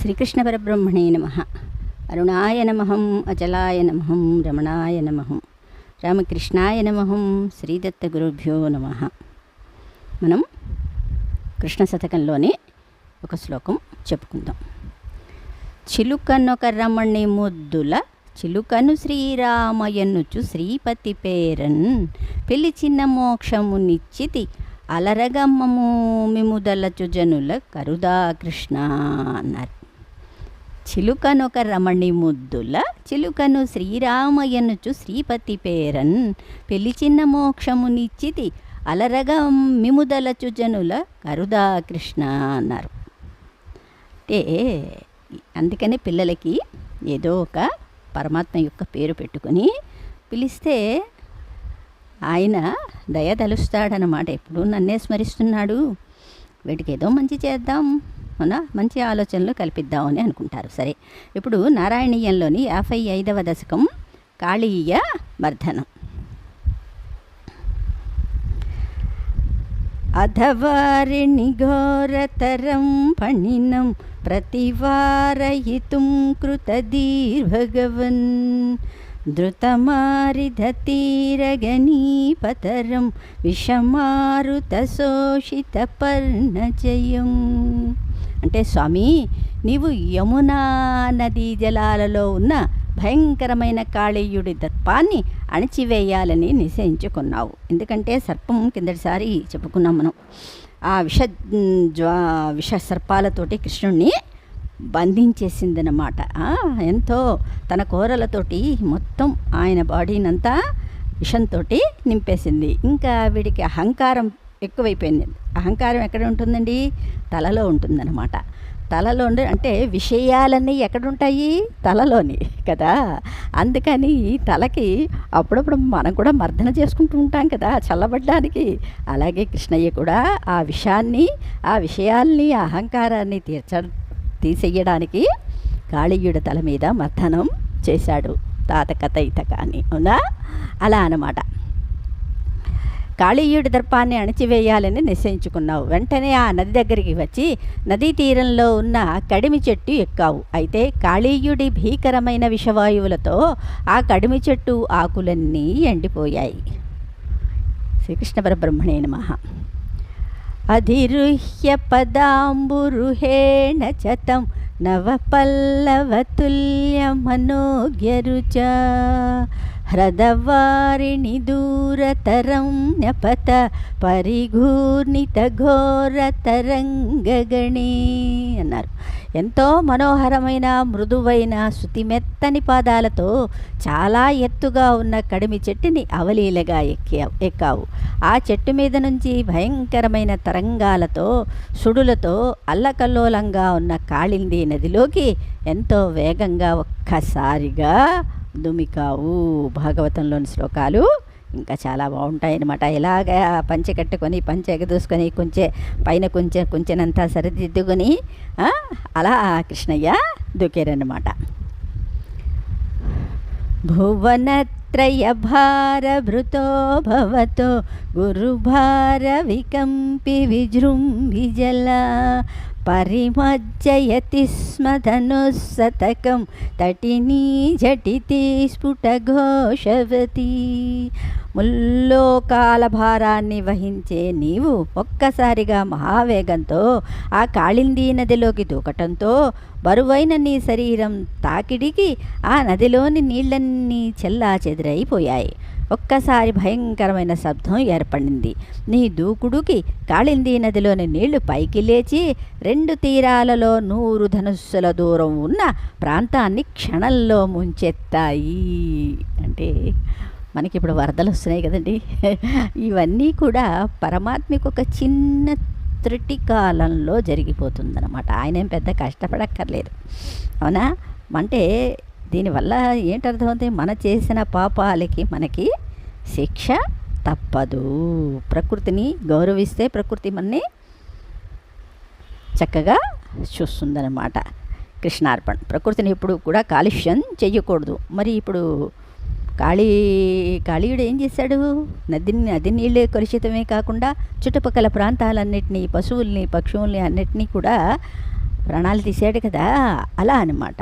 శ్రీకృష్ణ పరబ్రహ్మణే నమ. అరుణాయ నమహం అచలాయ నమహం రమణాయ నమహం రామకృష్ణాయ నమహం శ్రీదత్త గురుభ్యో నమ. మనం కృష్ణ శతకంలోనే ఒక శ్లోకం చెప్పుకుందాం. చిలుకనొక రమణి ముద్దుల చిలుకను శ్రీరామయనుచు శ్రీపతి పేరన్. పిలిచిన మోక్షమునిచ్చితి అలరగమ్మము మిముదలచు జనుల కరుదా కృష్ణ అన్నారు చిలుకనొక రమణి ముద్దుల చిలుకను శ్రీరామయనుచు శ్రీపతి పేరన్. పిలిచిన మోక్షమునిచ్చితి అలరగం మిముదలచు జనుల కరుదా కృష్ణ అన్నారు. అంటే అందుకనే పిల్లలకి ఏదో ఒక పరమాత్మ యొక్క పేరు పెట్టుకొని పిలిస్తే ఆయన దయ తలుస్తాడనమాట ఎప్పుడు నన్నే స్మరిస్తున్నాడు. వీటికి ఏదో మంచి చేద్దాం. కాకుండా మంచి ఆలోచనలు కల్పిద్దామని అనుకుంటారు. సరే ఇప్పుడు నారాయణీయంలోని యాభై ఐదవ దశకం కాళీయ మర్ధనం అధవారిణి ఘోరతరం పణినం ప్రతివారయితుం కృతదీర్భగవన్. శోషిత పర్ణజయం అంటే స్వామి నీవు యమునా నదీ జలాలలో ఉన్న భయంకరమైన కాళీయుడి దర్పాన్ని అణిచివేయాలని నిశ్చయించుకున్నావు. ఎందుకంటే సర్పం కిందటిసారి చెప్పుకున్నాం మనం. ఆ విష జ్వా విష సర్పాలతోటి కృష్ణుణ్ణి బంధించేసిందనమాట ఎంతో తన కూరలతోటి మొత్తం ఆయన బాడీనంతా విషంతో నింపేసింది. ఇంకా వీడికి అహంకారం ఎక్కువైపోయింది. అహంకారం ఎక్కడ ఉంటుందండి? తలలో ఉంటుందన్నమాట. తలలో అంటే విషయాలన్నీ ఎక్కడుంటాయి? తలలోని కదా? అందుకని తలకి అప్పుడప్పుడు మనం కూడా మర్దన చేసుకుంటూ ఉంటాం కదా చల్లబడ్డానికి. అలాగే కృష్ణయ్య కూడా ఆ విషయాన్ని ఆ విషయాల్ని అహంకారాన్ని తీర్చ తీసేయడానికి కాళీయుడి తల మీద మర్దనం చేశాడు తాత కథ ఇత కానీ అవునా? అలా అనమాట కాళీయుడి దర్పాన్ని అణిచివేయాలని నిశ్చయించుకున్నావు. వెంటనే ఆ నది దగ్గరికి వచ్చి నదీ తీరంలో ఉన్న కడిమి చెట్టు ఎక్కావు. అయితే కాళీయుడి భీకరమైన విషవాయువులతో ఆ కడిమి చెట్టు ఆకులన్నీ ఎండిపోయాయి. శ్రీకృష్ణ పరబ్రహ్మణే నమ. అధిరుహ్య పదాంబురుహేణ చతం నవపల్లవతుల్య మనోజ్ఞరుచ హ్రదవారిణి దూరతరం న్యపత పరిఘూర్ణిత ఘోరతరంగగణి అన్నారు. ఎంతో మనోహరమైన మృదువైన శృతిమెత్తని పాదాలతో చాలా ఎత్తుగా ఉన్న కడిమి చెట్టుని అవలీలగా ఎక్కావు ఎక్కావు. ఆ చెట్టు మీద నుంచి భయంకరమైన తరంగాలతో సుడులతో అల్లకల్లోలంగా ఉన్న కాళింది నదిలోకి ఎంతో వేగంగా ఒక్కసారిగా దుమికావు భాగవతంలోని శ్లోకాలు ఇంకా చాలా బాగుంటాయి అన్నమాట ఇలాగ పంచె కట్టుకొని పంచె ఎగదూసుకొని కొంచె పైన కొంచెం కొంచెనంతా సరిదిద్దుకొని అలా కృష్ణయ్య దూకారన్నమాట. భువనత్రయ భారభృతో భవతో గురుభార వికంపి విజృంభిజల పరిమజ్జయతి స్మ ధనుస్సతకం తటినీ జటితి స్ఫుటఘోషవతి. ముల్లోకాల భారాన్ని వహించే నీవు ఒక్కసారిగా మహావేగంతో ఆ కాళిందీ నదిలోకి దూకటంతో బరువైన నీ శరీరం తాకిడికి ఆ నదిలోని నీళ్ళన్నీ చెల్లా చెదిరైపోయాయి ఒక్కసారి భయంకరమైన శబ్దం ఏర్పడింది. నీ దూకుడుకి కాళిందీ నదిలోని నీళ్ళు పైకి లేచి రెండు తీరాలలో నూరు ధనుస్సుల దూరం ఉన్న ప్రాంతాన్ని క్షణంలో ముంచెత్తాయి. అంటే మనకి ఇప్పుడు వరదలు వస్తున్నాయి కదండి. ఇవన్నీ కూడా పరమాత్మకు ఒక చిన్న త్రుటి కాలంలో జరిగిపోతుందన్నమాట. ఆయన ఏం పెద్ద కష్టపడక్కర్లేదు. అవునా? అంటే దీనివల్ల ఏంటర్థమవుతుంది మన చేసిన పాపాలకి మనకి శిక్ష తప్పదు. ప్రకృతిని గౌరవిస్తే ప్రకృతి మనని చక్కగా చూస్తుందన్నమాట. కృష్ణార్పణ. ప్రకృతిని ఎప్పుడు కూడా కాలుష్యం చెయ్యకూడదు. మరి ఇప్పుడు కాళీ కాళీయుడు ఏం చేశాడు? నది నది నీళ్ళే కలుషితమే కాకుండా చుట్టుపక్కల ప్రాంతాలన్నింటినీ పశువుల్ని పక్షువుల్ని అన్నిటినీ కూడా ప్రాణాలు తీసాడు కదా? అలా అన్నమాట.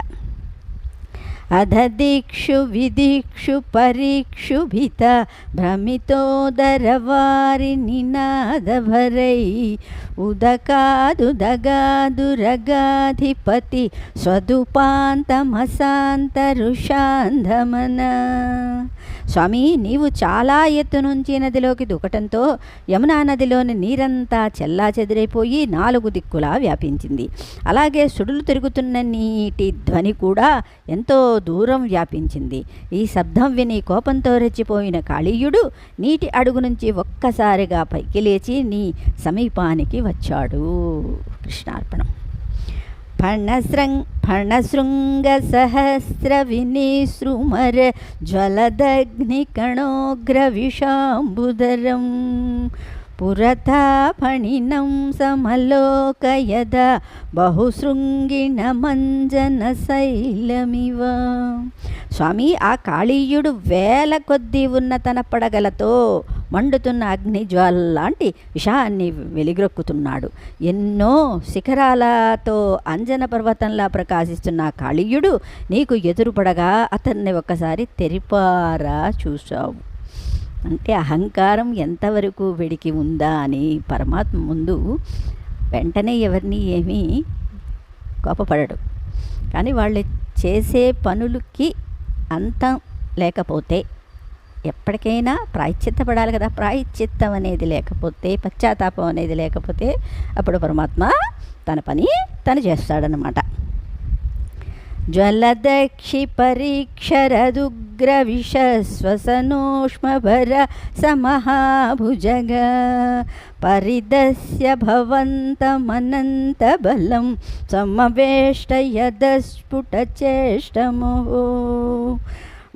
అధదీక్షు విదీక్షు పరీక్షుభిత భ్రమితోదరవారి నినాదభరై ఉదకాదుదగాదురగాధిపతి స్వదుపాంతమశాంతరుషాంధమన. స్వామి నీవు చాలా ఎత్తు నుంచి నదిలోకి దూకటంతో యమునా నదిలోని నీరంతా చెల్లా చెదిరైపోయి నాలుగు దిక్కులా వ్యాపించింది. అలాగే సుడులు తిరుగుతున్న నీటి ధ్వని కూడా ఎంతో దూరం వ్యాపించింది. ఈ శబ్దం విని కోపంతో రెచ్చిపోయిన కాళీయుడు నీటి అడుగు నుంచి ఒక్కసారిగా పైకి లేచి నీ సమీపానికి వచ్చాడు. కృష్ణార్పణం. పణశ్రం ఫణశృంగ సహస్ర వినిసృమర సమలోకయద బహుశృంగిణ మంజన శైలమివ స్వామి ఆ కాళీయుడు వేల కొద్దీ ఉన్న తన పడగలతో మండుతున్న అగ్నిజ్వాల లాంటి విషాన్ని వెలిగ్రొక్కుతున్నాడు. ఎన్నో శిఖరాలతో అంజన పర్వతంలా ప్రకాశిస్తున్న కాళీయుడు నీకు ఎదురుపడగా అతన్ని ఒకసారి తెరిపారా చూశావు. అంటే అహంకారం ఎంతవరకు వెడికి ఉందా అని పరమాత్మ ముందు వెంటనే ఎవరిని ఏమీ కోపపడడు. కానీ వాళ్ళు చేసే పనులకి అంతం లేకపోతే ఎప్పటికైనా ప్రాయశ్చిత్తపడాలి కదా. ప్రాయశ్చిత్తం అనేది లేకపోతే పశ్చాత్తాపం అనేది లేకపోతే అప్పుడు పరమాత్మ తన పని తను చేస్తాడనమాట జ్వలదక్షి పరీక్షరదుగ్ర విషస్వసనోష్మభర సమహాభుజగ పరిదస్య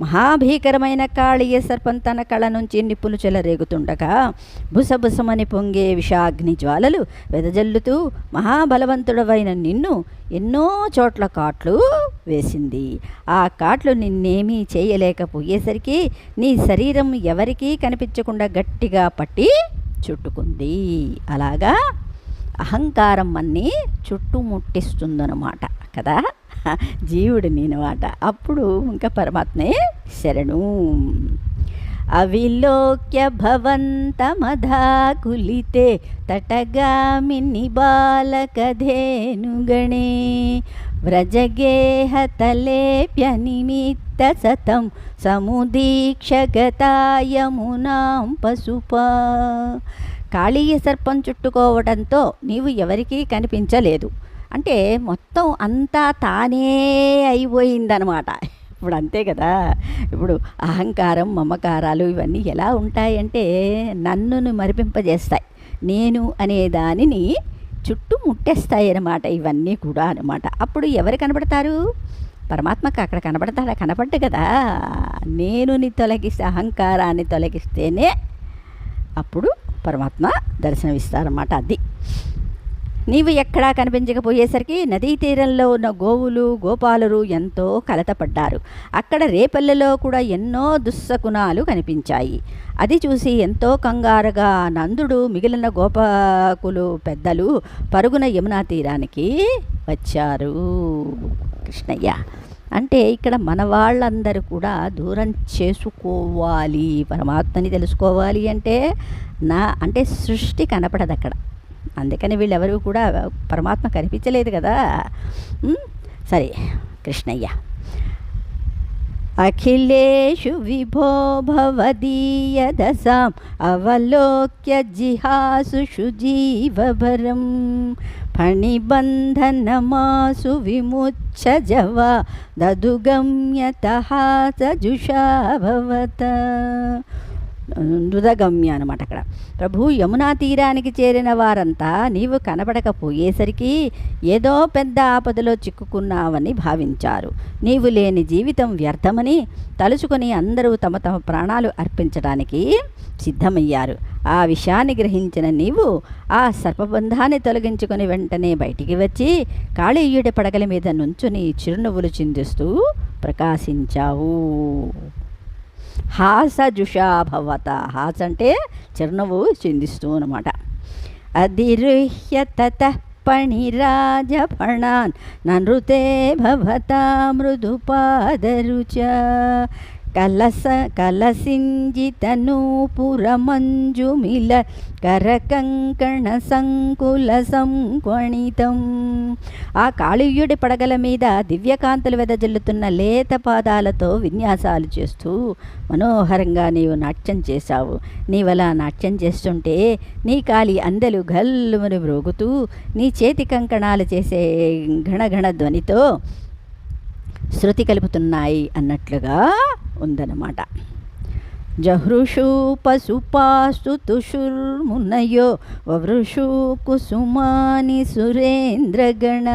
మహాభీకరమైన కాళీయ సర్పం తన కళ నుంచి నిప్పులు చెలరేగుతుండగా బుసబుసమని పొంగే విషాగ్ని జ్వాలలు వెదజల్లుతూ మహాబలవంతుడవైన నిన్ను ఎన్నో చోట్ల కాట్లు వేసింది. ఆ కాట్లు నిన్నేమీ చేయలేకపోయేసరికి నీ శరీరం ఎవరికీ కనిపించకుండా గట్టిగా పట్టి చుట్టుకుంది. అలాగా? అహంకారం అన్నీ చుట్టుముట్టిస్తుందన్నమాట కదా? జీవుడిని అనమాట అప్పుడు ఇంకా పరమాత్మే శరణు. అవిలోక్య భవంతమధాకులితే తటగామిని బాలకధేనుగణే వ్రజగేహతలేప్యనిమిత్త సతం సముదీక్షగతాయమునాం పశుపా కాళీయ సర్పం చుట్టుకోవడంతో నీవు ఎవరికీ కనిపించలేదు. అంటే మొత్తం అంతా తానే అయిపోయిందనమాట. ఇప్పుడు అంతే కదా. ఇప్పుడు అహంకారం మమకారాలు ఇవన్నీ ఎలా ఉంటాయంటే నన్నును మరిపింపజేస్తాయి. నేను అనే దానిని చుట్టూ ముట్టేస్తాయి అనమాట ఇవన్నీ కూడా అనమాట. అప్పుడు ఎవరు కనబడతారు? పరమాత్మకు అక్కడ కనబడతాడా? కనపడ్డు కదా. నేనుని తొలగిస్తే అహంకారాన్ని తొలగిస్తేనే అప్పుడు పరమాత్మ దర్శనమిస్తారన్నమాట అది. నీవు ఎక్కడా కనిపించకపోయేసరికి నదీ తీరంలో ఉన్న గోవులు గోపాలురు ఎంతో కలతపడ్డారు. అక్కడ రేపల్లెలో కూడా ఎన్నో దుస్సకునాలు కనిపించాయి. అది చూసి ఎంతో కంగారుగా నందుడు మిగిలిన గోపాకులు పెద్దలు పరుగున యమునా తీరానికి వచ్చారు. కృష్ణయ్య అంటే ఇక్కడ మన వాళ్ళందరూ కూడా దూరం చేసుకోవాలి పరమాత్మని తెలుసుకోవాలి అంటే నా అంటే సృష్టి కనపడదు అక్కడ అందుకని వీళ్ళెవరూ కూడా పరమాత్మ కనిపించలేదు కదా. సరే కృష్ణయ్య. అఖిలేషు విభో భవదీయదశాం అవలోక్య జిహాసు జీవభరం ఫణిబంధనమాసు విముచ్చ జవ దదుగమ్యత సజుషా భవత నృదగమ్య అనమాట అక్కడ. ప్రభు యమునా తీరానికి చేరిన వారంతా నీవు కనబడకపోయేసరికి ఏదో పెద్ద ఆపదలో చిక్కుకున్నావని భావించారు. నీవు లేని జీవితం వ్యర్థమని తలుచుకొని అందరూ తమ తమ ప్రాణాలు అర్పించడానికి సిద్ధమయ్యారు. ఆ విషయాన్ని గ్రహించిన నీవు ఆ సర్పబంధాన్ని తొలగించుకొని వెంటనే బయటికి వచ్చి కాళీయుడి పడగల మీద నుంచుని చిరునవ్వులు చిందిస్తూ ప్రకాశించావు. హాసజుషాభవత హాస అంటే చిరునవ్వు చిందిస్తూ అనమాట అధిరుహ్య తత పణిరాజఫణాన్ నృతే భవతా మృదుపాదరుచ కలస కలసింజితనూపురమంజుమిల కరకంకణ సంకుల సంక్వణితం ఆ కాళీయుడి పడగల మీద దివ్యకాంతులు వెదజల్లుతున్న లేత పాదాలతో విన్యాసాలు చేస్తూ మనోహరంగా నీవు నాట్యం చేశావు. నీవలా నాట్యం చేస్తుంటే నీ కాలి అందెలు గల్లుమని మ్రోగుతూ నీ చేతి కంకణాలు చేసే ఘణఘణ ధ్వనితో శృతి కలుపుతున్నాయి అన్నట్లుగా ఉందన్నమాట. జహృషు పశుపాస్తు తుషుర్మునయో వృషు కుసుమాని సురేంద్రగణ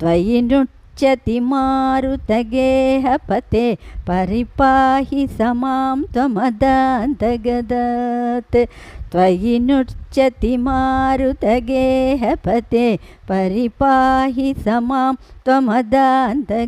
త్వయి నృత్యతి మారుతగేహపతే పరిపాహి సమాం త్వమదాంతగదత్ త్వయి నృత్యతి మారుతగేహపతే పరిపాహి సమాం త్వమదాంతగదత్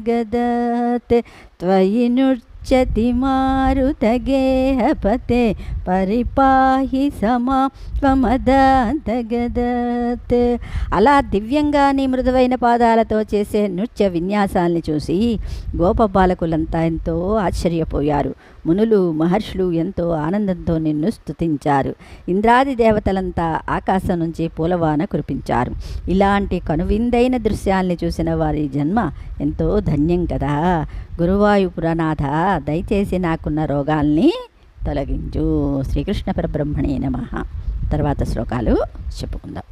త్వయి నృత్య చది మారుత గేహపతే పరిపాహి సమా త్వమదాంతగదత్ అలా దివ్యంగా నీ మృదువైన పాదాలతో చేసే నృత్య విన్యాసాల్ని చూసి గోపబాలకులంతా ఎంతో ఆశ్చర్యపోయారు. మునులు మహర్షులు ఎంతో ఆనందంతో నిన్ను స్తుతించారు. ఇంద్రాది దేవతలంతా ఆకాశం నుంచి పూలవాన కురిపించారు. ఇలాంటి కనువిందైన దృశ్యాల్ని చూసిన వారి జన్మ ఎంతో ధన్యం కదా. గురువాయుపురనాథ దయచేసి నాకున్న రోగాల్ని తొలగించు. శ్రీకృష్ణ పరబ్రహ్మణే నమ. తర్వాత శ్లోకాలు చెప్పుకుందాం.